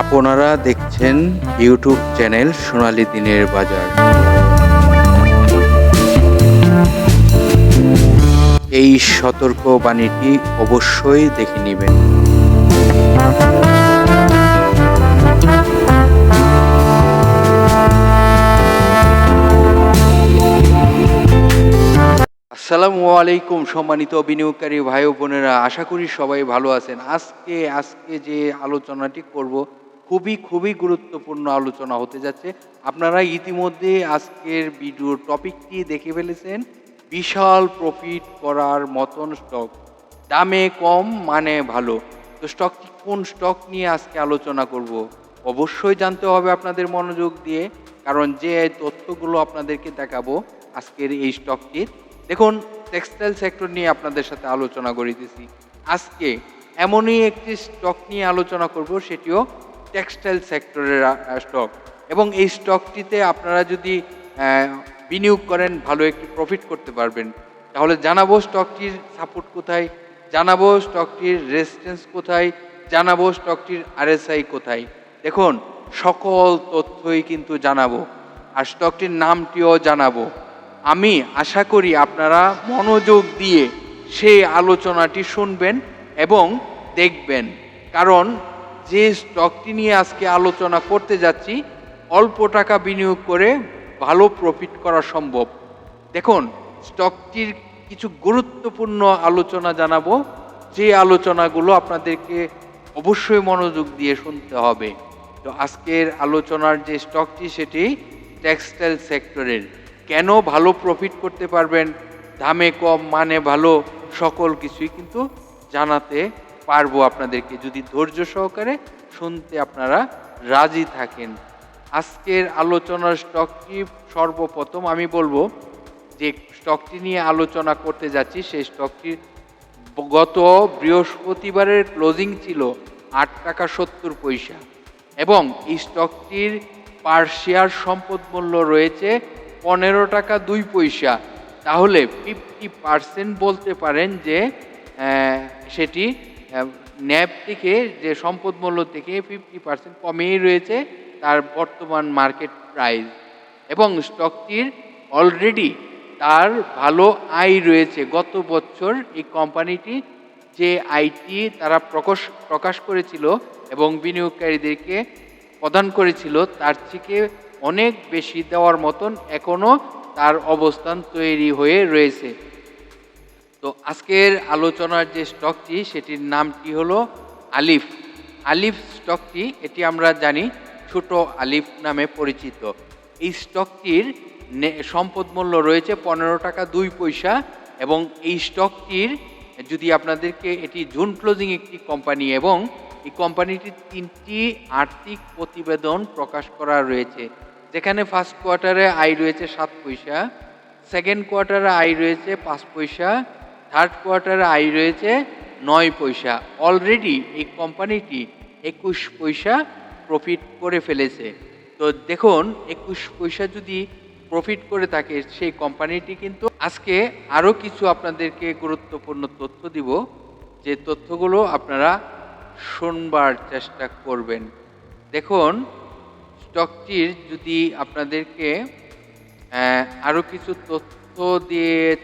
আপনারা দেখছেন YouTube channel সোনালী দিনের বাজার। এই সতর্ক বাণীটি অবশ্যই দেখে নেবেন। আসসালামু আলাইকুম সম্মানিত বিনিয়োগকারী ভাই বোনেরা, আশা করি সবাই ভালো আছেন। আজকে আজকে যে আলোচনাটি করব খুবই খুবই গুরুত্বপূর্ণ আলোচনা হতে যাচ্ছে। আপনারা ইতিমধ্যে আজকের ভিডিও টপিকটি দেখে ফেলেছেন, বিশাল প্রফিট করার মতন স্টক দামে কম মানে ভালো। তো স্টকটি কোন স্টক নিয়ে আজকে আলোচনা করব? অবশ্যই জানতে হবে আপনাদের মনোযোগ দিয়ে, কারণ যে তথ্যগুলো আপনাদেরকে দেখাবো আজকের এই স্টকটির দেখুন টেক্সটাইল সেক্টর নিয়ে আপনাদের সাথে আলোচনা করিতেছি। আজকে এমনই একটি স্টক নিয়ে আলোচনা করব, সেটিও টেক্সটাইল সেক্টরের স্টক এবং এই স্টকটিতে আপনারা যদি বিনিয়োগ করেন, ভালো একটি প্রফিট করতে পারবেন। তাহলে জানাব স্টকটির সাপোর্ট কোথায়, জানাব স্টকটির রেজিস্ট্যান্স কোথায়, জানাব স্টকটির আরএসআই কোথায়। দেখুন, সকল তথ্যই কিন্তু জানাব, আর স্টকটির নামটিও জানাব। আমি আশা করি আপনারা মনোযোগ দিয়ে সেই আলোচনাটি শুনবেন এবং দেখবেন। কারণ যে স্টকটি নিয়ে আজকে আলোচনা করতে যাচ্ছি, অল্প টাকা বিনিয়োগ করে ভালো প্রফিট করা সম্ভব। দেখুন, স্টকটির কিছু গুরুত্বপূর্ণ আলোচনা জানাব। যে আলোচনাগুলো আপনাদেরকে অবশ্যই মনোযোগ দিয়ে শুনতে হবে। তো আজকের আলোচনার যে স্টকটি, সেটি টেক্সটাইল সেক্টরের কেন ভালো প্রফিট করতে পারবেন? দামে কম মানে ভালো, সকল কিছুই কিন্তু জানাতে পারব আপনাদেরকে। যদি ধৈর্য সহকারে শুনতে আপনারা রাজি থাকেন। আজকের আলোচনার স্টকটি সর্বপ্রথম আমি বলব যে স্টকটি নিয়ে আলোচনা করতে যাচ্ছি, সেই স্টকটি গত বৃহস্পতিবারের ক্লোজিং ছিল আট টাকা সত্তর পয়সা এবং এই স্টকটির পার শেয়ার সম্পদ মূল্য রয়েছে পনেরো টাকা দুই পয়সা। তাহলে ফিফটি পার্সেন্ট বলতে পারেন যে সেটি ন্যাব থেকে যে সম্পদ মূল্য থেকে ফিফটি পার্সেন্ট কমেই রয়েছে, তার বর্তমান মার্কেট প্রাইস এবং স্টকটির অলরেডি তার ভালো আয় রয়েছে। গত বছর এই কোম্পানিটি যে আইটি তারা প্রকাশ প্রকাশ করেছিল এবং বিনিয়োগকারীদেরকে প্রদান করেছিল, তার থেকে অনেক বেশি দেওয়ার মতন এখনও তার অবস্থান তৈরি হয়ে রয়েছে। তো আজকের আলোচনার যে স্টকটি, সেটির নামটি হলো আলিফ। আলিফ স্টকটি, এটি আমরা জানি ছোট আলিফ নামে পরিচিত। এই স্টকটির সম্পদ মূল্য রয়েছে পনেরো টাকা দুই পয়সা এবং এই স্টকটির, যদি আপনাদেরকে এটি জুন ক্লোজিং একটি কোম্পানি এবং এই কোম্পানিটির তিনটি আর্থিক প্রতিবেদন প্রকাশ করা রয়েছে। যেখানে ফার্স্ট কোয়ার্টারে আয় রয়েছে সাত পয়সা, সেকেন্ড কোয়ার্টারে আয় রয়েছে পাঁচ পয়সা থার্ড কোয়ার্টারে আয় রয়েছে নয় পয়সা। অলরেডি এই কোম্পানিটি একুশ পয়সা প্রফিট করে ফেলেছে। তো দেখুন, একুশ পয়সা যদি প্রফিট করে থাকে, সেই কোম্পানিটি কিন্তু আজকে আরও কিছু আপনাদেরকে গুরুত্বপূর্ণ তথ্য দিব। যে তথ্যগুলো আপনারা শুনবার চেষ্টা করবেন। দেখুন স্টকটির যদি আপনাদেরকে আরও কিছু তথ্য দিয়ে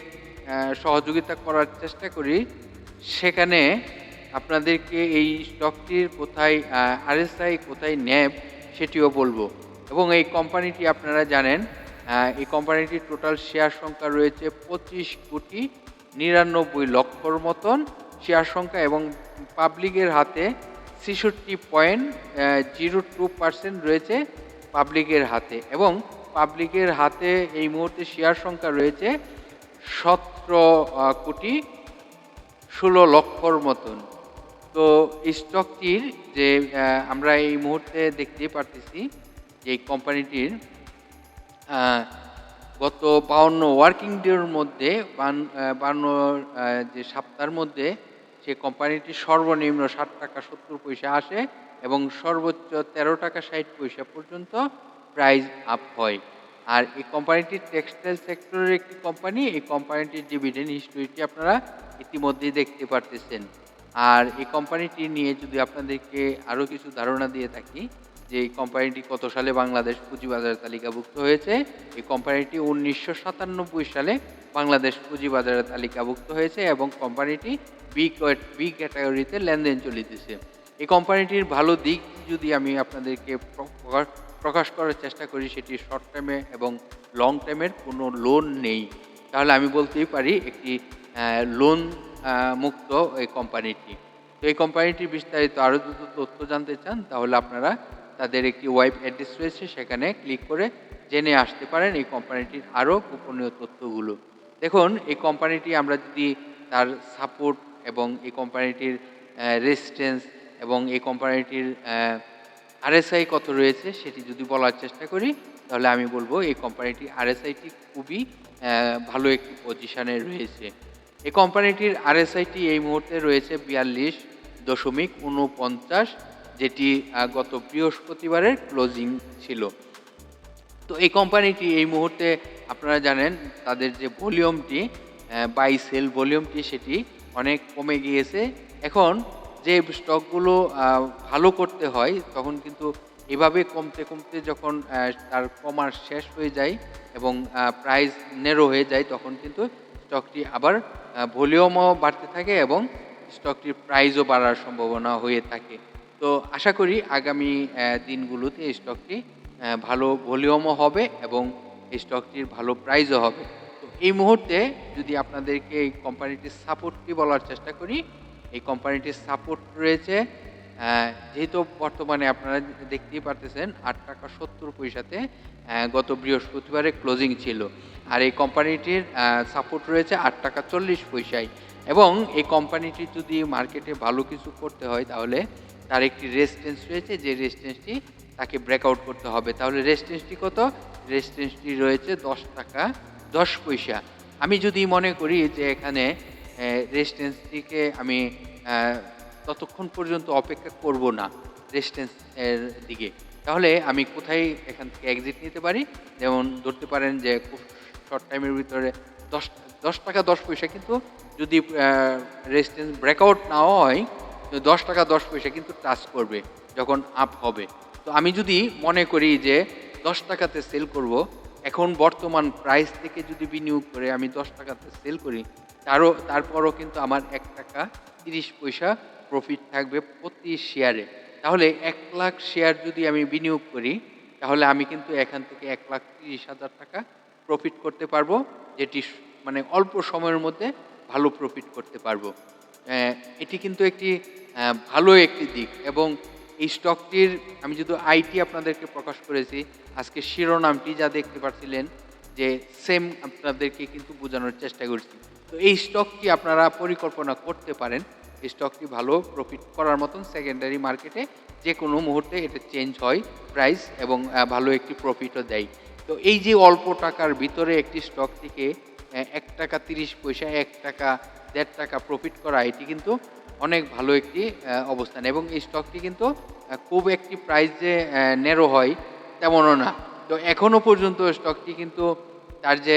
সহযোগিতা করার চেষ্টা করি। সেখানে আপনাদেরকে এই স্টকটির কোথায় আরএসআই কোথায় ন্যাব সেটিও বলব। এবং এই কোম্পানিটি আপনারা জানেন এই কোম্পানিটির টোটাল শেয়ার সংখ্যা রয়েছে পঁচিশ কোটি নিরানব্বই লক্ষর মতন শেয়ার সংখ্যা এবং পাবলিকের হাতে ছেষট্টি পয়েন্ট জিরো টু পার্সেন্ট রয়েছে পাবলিকের হাতে। এবং পাবলিকের হাতে এই মুহূর্তে শেয়ার সংখ্যা রয়েছে সতেরো কোটি ষোলো লক্ষর মতন। তো স্টকটির যে আমরা এই মুহূর্তে দেখতে পারতেছি যে কোম্পানিটির গত বাউন্ন ওয়ার্কিং ডের মধ্যে বান্ন যে সপ্তাহের মধ্যে সে কোম্পানিটি সর্বনিম্ন ষাট টাকা সত্তর পয়সা আসে এবং সর্বোচ্চ তেরো টাকা ষাট পয়সা পর্যন্ত প্রাইস আপ হয়। আর এই কোম্পানিটি টেক্সটাইল সেক্টরের একটি কোম্পানি এই কোম্পানিটির ডিভিডেন্ড হিস্টোরিটি আপনারা ইতিমধ্যেই দেখতে পারতেছেন। আর এই কোম্পানিটি নিয়ে যদি আপনাদেরকে আরও কিছু ধারণা দিয়ে থাকি, যে এই কোম্পানিটি কত সালে বাংলাদেশ পুঁজিবাজার তালিকাভুক্ত হয়েছে, এই কোম্পানিটি উনিশশো সাতানব্বই সালে বাংলাদেশ পুঁজিবাজারের তালিকাভুক্ত হয়েছে এবং কোম্পানিটি বি বি ক্যাটাগরিতে লেনদেন চলিতেছে। এই কোম্পানিটির ভালো দিক যদি আমি আপনাদেরকে প্রকাশ- করার চেষ্টা করি সেটি শর্ট টাইমে এবং লং টাইমের কোনো লোন নেই। তাহলে আমি বলতেই পারি একটি লোন মুক্ত এই কোম্পানিটি তো এই কোম্পানিটির বিস্তারিত আরও যদি তথ্য জানতে চান, তাহলে আপনারা তাদের একটি ওয়েব অ্যাড্রেস রয়েছে, সেখানে ক্লিক করে জেনে আসতে পারেন এই কোম্পানিটির আরও গোপনীয় তথ্যগুলো। দেখুন, এই কোম্পানিটি আমরা যদি তার সাপোর্ট এবং এই কোম্পানিটির রেজিস্ট্যান্স এবং এই কোম্পানিটির আরএসআই কত রয়েছে সেটি যদি বলার চেষ্টা করি, তাহলে আমি বলব এই কোম্পানিটি আরএসআইটি খুবই ভালো একটি পজিশানে রয়েছে। এই কোম্পানিটির আরএসআইটি এই মুহূর্তে রয়েছে বিয়াল্লিশ দশমিক উনপঞ্চাশ যেটি গত বৃহস্পতিবারের ক্লোজিং ছিল। তো এই কোম্পানিটি এই মুহূর্তে আপনারা জানেন, তাদের যে ভলিউমটি বাই সেল ভলিউমটি সেটি অনেক কমে গিয়েছে। এখন যে স্টকগুলো ভালো করতে হয়, তখন কিন্তু এভাবে কমতে কমতে যখন তার কমার শেষ হয়ে যায় এবং প্রাইস নেরো হয়ে যায়, তখন কিন্তু স্টকটি আবার ভলিউমও বাড়তে থাকে এবং স্টকটির প্রাইসও বাড়ার সম্ভাবনা হয়ে থাকে। তো আশা করি আগামী দিনগুলোতে স্টকটি ভালো ভলিউমও হবে এবং এই স্টকটির ভালো প্রাইসও হবে। তো এই মুহূর্তে যদি আপনাদেরকে এই কোম্পানিটির সাপোর্টটি বলার চেষ্টা করি এই কোম্পানিটির সাপোর্ট রয়েছে। যেহেতু বর্তমানে আপনারা দেখতেই পারতেছেন, আট টাকা সত্তর পয়সাতে গত বৃহস্পতিবারে ক্লোজিং ছিল। আর এই কোম্পানিটির সাপোর্ট রয়েছে আট টাকা চল্লিশ পয়সায়। এবং এই কোম্পানিটি যদি মার্কেটে ভালো কিছু করতে হয়, তাহলে তার একটি রেজিস্ট্যান্স রয়েছে, যে রেজিস্ট্যান্সটি তাকে ব্রেকআউট করতে হবে। তাহলে রেজিস্ট্যান্সটি কত? রেজিস্ট্যান্সটি রয়েছে দশ টাকা দশ পয়সা। আমি যদি মনে করি যে এখানে রেজিস্ট্যান্সটিকে আমি ততক্ষণ পর্যন্ত অপেক্ষা করব না রেজিস্ট্যান্স এর দিকে। তাহলে আমি কোথায় এখান থেকে এক্সিট নিতে পারি? যেমন ধরতে পারেন যে, খুব শর্ট টাইমের ভিতরে দশ দশ টাকা দশ পয়সা কিন্তু যদি রেজিস্ট্যান্স ব্রেকআউট না হয় দশ টাকা দশ পয়সা কিন্তু টাচ করবে, যখন আপ হবে। তো আমি যদি মনে করি যে, দশ টাকাতে সেল করব এখন বর্তমান প্রাইস থেকে যদি বিনিয়োগ করে আমি দশ টাকাতে সেল করি, তারও, তারপরও কিন্তু আমার এক টাকা তিরিশ পয়সা প্রফিট থাকবে প্রতি শেয়ারে তাহলে এক লাখ শেয়ার যদি আমি বিনিয়োগ করি, তাহলে আমি কিন্তু এখান থেকে এক লাখ তিরিশ হাজার টাকা প্রফিট করতে পারব, যেটি মানে অল্প সময়ের মধ্যে ভালো প্রফিট করতে পারব। এটি কিন্তু একটি ভালো একটি দিক এবং এই স্টকটির আমি যেহেতু আইটি আপনাদেরকে প্রকাশ করেছি, আজকে শিরোনামটি যা দেখতে পাচ্ছিলেন যে সেম আপনাদেরকে কিন্তু বোঝানোর চেষ্টা করছি। তো এই স্টকটি আপনারা পরিকল্পনা করতে পারেন। এই স্টকটি ভালো প্রফিট করার মতন সেকেন্ডারি মার্কেটে যে কোনো মুহূর্তে এটা চেঞ্জ হয় প্রাইস এবং ভালো একটি প্রফিটও দেয়। তো এই যে অল্প টাকার ভিতরে একটি স্টক থেকে এক টাকা তিরিশ পয়সা, এক টাকা দেড় টাকা প্রফিট করা, এটি কিন্তু অনেক ভালো একটি অবস্থান। এবং এই স্টকটি কিন্তু খুব একটি প্রাইসে নেরো হয়, তেমনও না। তো এখনও পর্যন্ত স্টকটি কিন্তু তার যে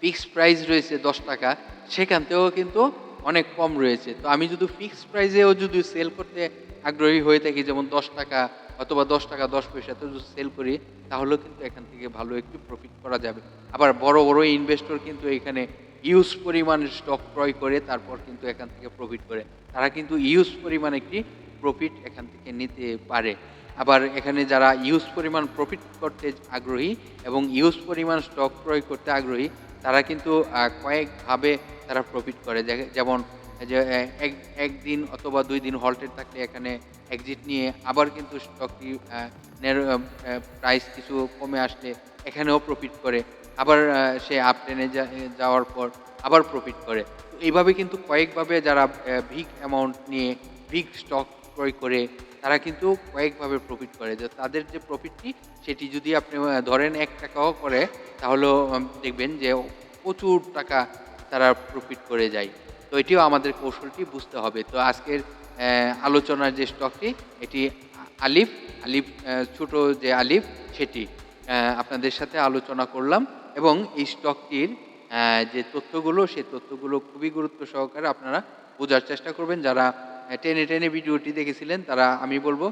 ফিক্সড প্রাইস রয়েছে দশ টাকা, সেখান থেকেও কিন্তু অনেক কম রয়েছে। তো আমি যদি ফিক্সড প্রাইসেও যদি সেল করতে আগ্রহী হয়ে থাকি, যেমন দশ টাকা অথবা দশ টাকা দশ পয়সাতে যদি সেল করি, তাহলেও কিন্তু এখান থেকে ভালো একটু প্রফিট করা যাবে। আবার বড় বড় ইনভেস্টর কিন্তু এখানে ইউজ পরিমাণ স্টক ক্রয় করে, তারপর কিন্তু এখান থেকে প্রফিট করে। তারা কিন্তু ইউজ পরিমাণ একটি প্রফিট এখান থেকে নিতে পারে। আবার এখানে যারা ইউজ পরিমাণ প্রফিট করতে আগ্রহী এবং ইউজ পরিমাণ স্টক ক্রয় করতে আগ্রহী, তারা কিন্তু কয়েকভাবে তারা প্রফিট করে। যেমন যে এক, একদিন অথবা দুই দিন হল্টেড থাকলে এখানে এক্সিট নিয়ে আবার কিন্তু স্টকটি প্রাইস কিছু কমে আসলে এখানেও প্রফিট করে। আবার সে আপ টেনে যাওয়ার পর আবার প্রফিট করে। এইভাবে কিন্তু কয়েকভাবে যারা ভিগ অ্যামাউন্ট নিয়ে ভিগ স্টক ক্রয় করে, তারা কিন্তু কয়েকভাবে প্রফিট করে। যে তাদের যে প্রফিটটি সেটি যদি আপনি ধরেন এক টাকাও করে তাহলেও দেখবেন যে প্রচুর টাকা তারা প্রফিট করে যায়। তো এটিও আমাদের কৌশলটি বুঝতে হবে। তো আজকের আলোচনার যে স্টকটি এটি আলিফ আলিফ ছোট যে আলিফ, সেটি আপনাদের সাথে আলোচনা করলাম। এবং এই স্টকটির যে তথ্যগুলো, সেই তথ্যগুলো খুবই গুরুত্ব সহকারে আপনারা বোঝার চেষ্টা করবেন। যারা টেনে টেনে ভিডিওটি দেখেছিলেন, তারা আমি বলব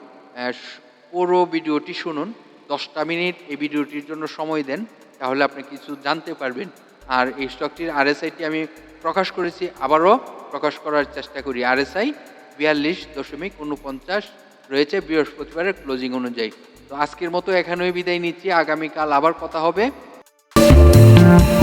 পুরো ভিডিওটি শুনুন। দশটা মিনিট এই ভিডিওটির জন্য সময় দেন, তাহলে আপনি কিছু জানতে পারবেন। আর এই স্টকটির আরএসআইটি আমি প্রকাশ করেছি, আবারও প্রকাশ করার চেষ্টা করি। আরএসআই বিয়াল্লিশ দশমিক উনপঞ্চাশ রয়েছে বৃহস্পতিবারের ক্লোজিং অনুযায়ী। তো আজকের মতো এখানেই বিদায় নিচ্ছি। আগামীকাল আবার কথা হবে। Yeah.